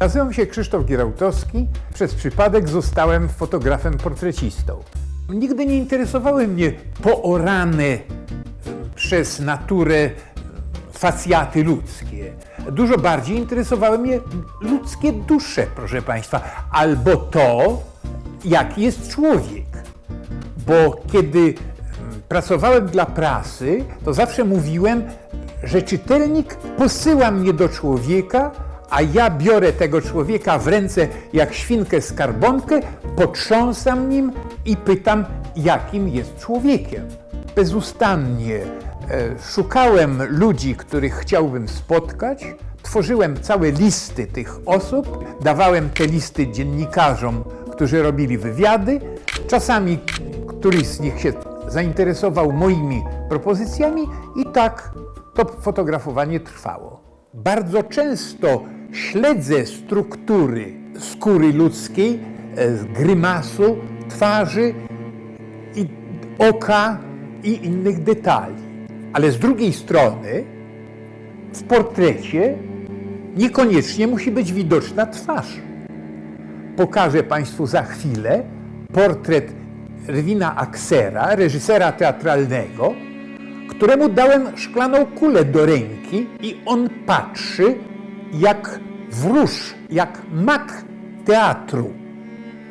Nazywam się Krzysztof Gierałtowski. Przez przypadek zostałem fotografem portrecistą. Nigdy nie interesowały mnie poorane przez naturę facjaty ludzkie. Dużo bardziej interesowały mnie ludzkie dusze, proszę Państwa, albo to, jaki jest człowiek. Bo kiedy mm, pracowałem dla prasy, to zawsze mówiłem, że czytelnik posyła mnie do człowieka, a ja biorę tego człowieka w ręce jak świnkę skarbonkę, potrząsam nim i pytam, jakim jest człowiekiem. Bezustannie e, szukałem ludzi, których chciałbym spotkać, tworzyłem całe listy tych osób, dawałem te listy dziennikarzom, którzy robili wywiady. Czasami któryś z nich się zainteresował moimi propozycjami i tak to fotografowanie trwało. Bardzo często śledzę struktury skóry ludzkiej, e, grymasu, twarzy i oka i innych detali. Ale z drugiej strony w portrecie niekoniecznie musi być widoczna twarz. Pokażę Państwu za chwilę portret Rwina Aksera, reżysera teatralnego, któremu dałem szklaną kulę do ręki i on patrzy jak wróż, jak mak teatru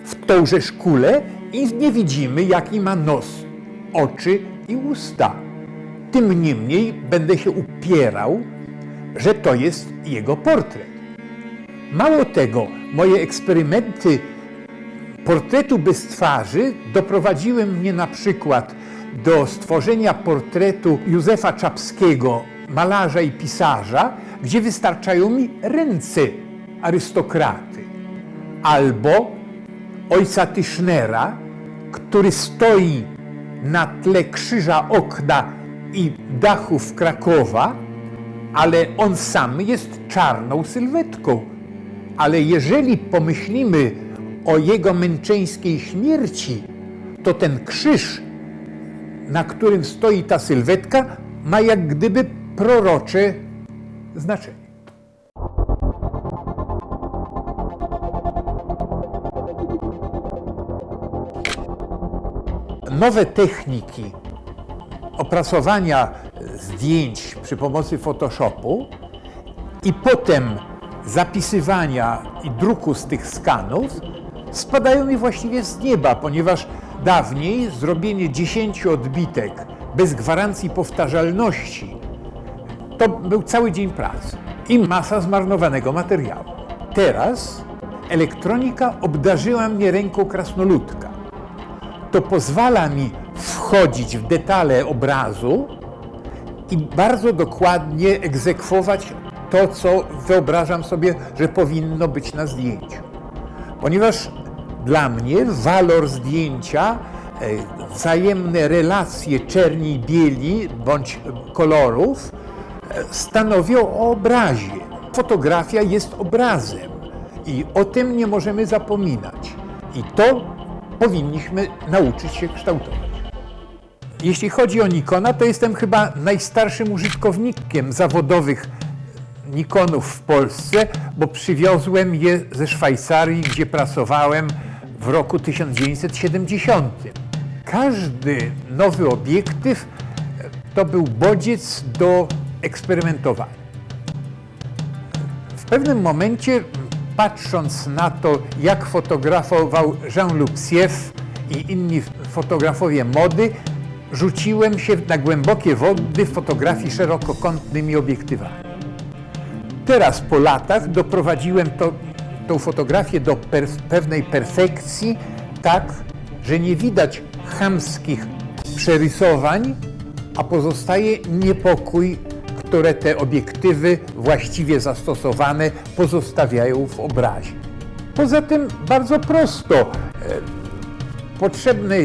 w tąże szkule i nie widzimy, jaki ma nos, oczy i usta. Tym niemniej będę się upierał, że to jest jego portret. Mało tego, moje eksperymenty portretu bez twarzy doprowadziły mnie na przykład do stworzenia portretu Józefa Czapskiego, malarza i pisarza, gdzie wystarczają mi ręce arystokraty, albo ojca Tischnera, który stoi na tle krzyża okna i dachów Krakowa, ale on sam jest czarną sylwetką. Ale jeżeli pomyślimy o jego męczeńskiej śmierci, to ten krzyż, na którym stoi ta sylwetka, ma jak gdyby prorocze znaczenie. Nowe techniki opracowania zdjęć przy pomocy Photoshopu i potem zapisywania i druku z tych skanów spadają mi właściwie z nieba, ponieważ dawniej zrobienie 10 odbitek bez gwarancji powtarzalności to był cały dzień pracy i masa zmarnowanego materiału. Teraz elektronika obdarzyła mnie ręką krasnoludka. To pozwala mi wchodzić w detale obrazu i bardzo dokładnie egzekwować to, co wyobrażam sobie, że powinno być na zdjęciu. Ponieważ dla mnie walor zdjęcia, e, wzajemne relacje czerni bieli bądź kolorów stanowią o obrazie. Fotografia jest obrazem i o tym nie możemy zapominać. I to powinniśmy nauczyć się kształtować. Jeśli chodzi o Nikona, to jestem chyba najstarszym użytkownikiem zawodowych Nikonów w Polsce, bo przywiozłem je ze Szwajcarii, gdzie pracowałem w roku 1970. Każdy nowy obiektyw to był bodziec do eksperymentowania. W pewnym momencie, patrząc na to, jak fotografował Jean-Luc Sieff i inni fotografowie mody, rzuciłem się na głębokie wody fotografii szerokokątnymi obiektywami. Teraz po latach doprowadziłem to, tą fotografię do pewnej perfekcji, tak, że nie widać chamskich przerysowań, a pozostaje niepokój, które te obiektywy właściwie zastosowane pozostawiają w obrazie. Poza tym bardzo prosto. e, Potrzebne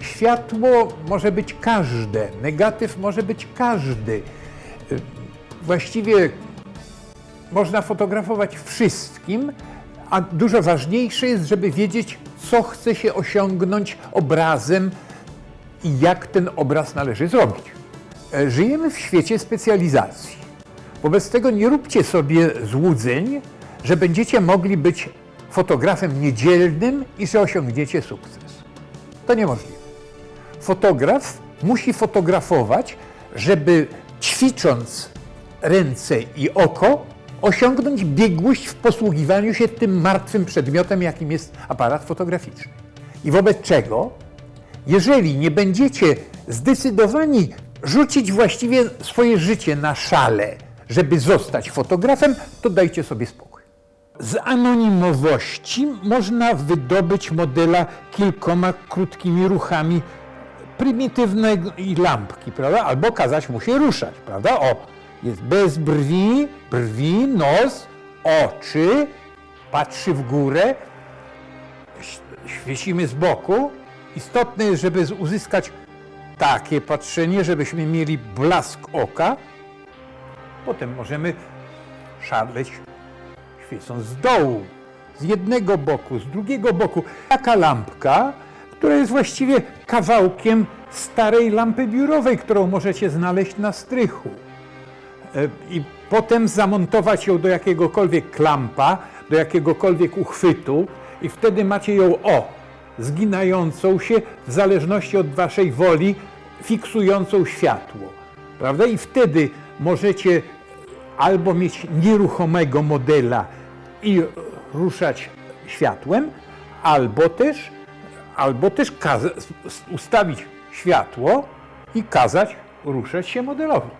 światło może być każde, negatyw może być każdy. E, Właściwie można fotografować wszystkim, a dużo ważniejsze jest, żeby wiedzieć, co chce się osiągnąć obrazem i jak ten obraz należy zrobić. E, Żyjemy w świecie specjalizacji. Wobec tego nie róbcie sobie złudzeń, że będziecie mogli być fotografem niedzielnym i że osiągniecie sukces. To niemożliwe. Fotograf musi fotografować, żeby ćwicząc ręce i oko, osiągnąć biegłość w posługiwaniu się tym martwym przedmiotem, jakim jest aparat fotograficzny. I wobec czego, jeżeli nie będziecie zdecydowani rzucić właściwie swoje życie na szale, żeby zostać fotografem, to dajcie sobie spokój. Z anonimowości można wydobyć modela kilkoma krótkimi ruchami prymitywnej lampki, prawda? Albo kazać mu się ruszać, prawda? O, jest bez brwi, brwi, nos, oczy, patrzy w górę, świecimy z boku. Istotne jest, żeby uzyskać takie patrzenie, żebyśmy mieli blask oka. Potem możemy szaleć świecąc z dołu, z jednego boku, z drugiego boku. Taka lampka, która jest właściwie kawałkiem starej lampy biurowej, którą możecie znaleźć na strychu. E, I potem zamontować ją do jakiegokolwiek klampa, do jakiegokolwiek uchwytu i wtedy macie ją o, zginającą się w zależności od waszej woli, fiksującą światło. Prawda? I wtedy możecie albo mieć nieruchomego modela i ruszać światłem, albo też, albo też ustawić światło i kazać ruszać się modelowi.